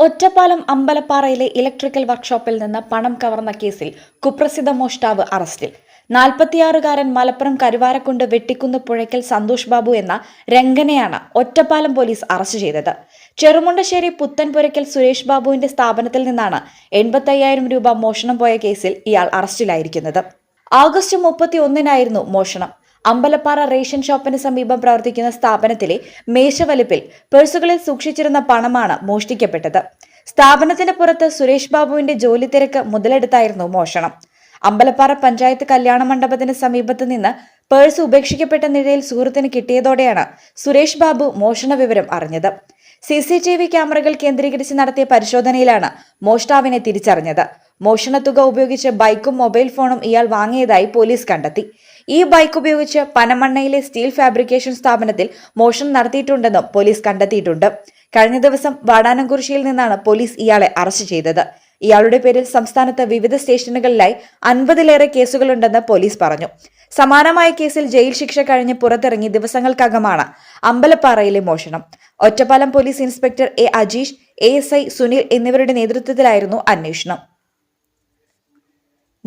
Ottapalam അമ്പലപ്പാറയിലെ electrical വർക്ക്ഷോപ്പിൽ നിന്ന് പണം കവർന്ന കേസിൽ കുപ്രസിദ്ധ മോഷ്ടാവ് അറസ്റ്റിൽ. നാൽപ്പത്തിയാറുകാരൻ മലപ്പുറം കരുവാരക്കുണ്ട് വെട്ടിക്കുന്ന് പുഴയ്ക്കൽ സന്തോഷ് ബാബു എന്ന രംഗനെയാണ് ഒറ്റപ്പാലം പോലീസ് അറസ്റ്റ് ചെയ്തത്. ചെറുമുണ്ടശ്ശേരി പുത്തൻപുരയ്ക്കൽ സുരേഷ് ബാബുവിന്റെ സ്ഥാപനത്തിൽ നിന്നാണ് എൺപത്തയ്യായിരം രൂപ മോഷണം പോയ കേസിൽ ഇയാൾ അറസ്റ്റിലായിരിക്കുന്നത്. ആഗസ്റ്റ് മുപ്പത്തി ഒന്നിനായിരുന്നു മോഷണം. അമ്പലപ്പാറ റേഷൻ ഷോപ്പിന് സമീപം പ്രവർത്തിക്കുന്ന സ്ഥാപനത്തിലെ മേശവലിപ്പിൽ പേഴ്സുകളിൽ സൂക്ഷിച്ചിരുന്ന പണമാണ് മോഷ്ടിക്കപ്പെട്ടത്. സ്ഥാപനത്തിന് പുറത്ത് സുരേഷ് ബാബുവിന്റെ ജോലി തിരക്ക് മുതലെടുത്തായിരുന്നു മോഷണം. അമ്പലപ്പാറ പഞ്ചായത്ത് കല്യാണ മണ്ഡപത്തിന് സമീപത്ത് നിന്ന് പേഴ്സ് ഉപേക്ഷിക്കപ്പെട്ട നിലയിൽ സുഹൃത്തിന് കിട്ടിയതോടെയാണ് സുരേഷ് ബാബു മോഷണ വിവരം അറിഞ്ഞത്. സി സി ടി വി ക്യാമറകൾ കേന്ദ്രീകരിച്ച് നടത്തിയ പരിശോധനയിലാണ് മോഷ്ടാവിനെ തിരിച്ചറിഞ്ഞത്. മോഷണത്തുക ഉപയോഗിച്ച് ബൈക്കും മൊബൈൽ ഫോണും ഇയാൾ വാങ്ങിയതായി പോലീസ് കണ്ടെത്തി. ഈ ബൈക്ക് ഉപയോഗിച്ച് പനമണ്ണയിലെ സ്റ്റീൽ ഫാബ്രിക്കേഷൻ സ്ഥാപനത്തിൽ മോഷണം നടത്തിയിട്ടുണ്ടെന്നും പോലീസ് കണ്ടെത്തിയിട്ടുണ്ട്. കഴിഞ്ഞ ദിവസം വാടാനംകുറിശിയിൽ നിന്നാണ് പോലീസ് ഇയാളെ അറസ്റ്റ് ചെയ്തത്. ഇയാളുടെ പേരിൽ സംസ്ഥാനത്ത് വിവിധ സ്റ്റേഷനുകളിലായി അൻപതിലേറെ കേസുകളുണ്ടെന്ന് പോലീസ് പറഞ്ഞു. സമാനമായ കേസിൽ ജയിൽ ശിക്ഷ കഴിഞ്ഞ് പുറത്തിറങ്ങി ദിവസങ്ങൾക്കകമാണ് അമ്പലപ്പാറയിലെ മോഷണം. Ottapalam police inspector A Ajeesh A Sunil എന്നിവരുടെ നേതൃത്വത്തിലായിരുന്നു അന്വേഷണം.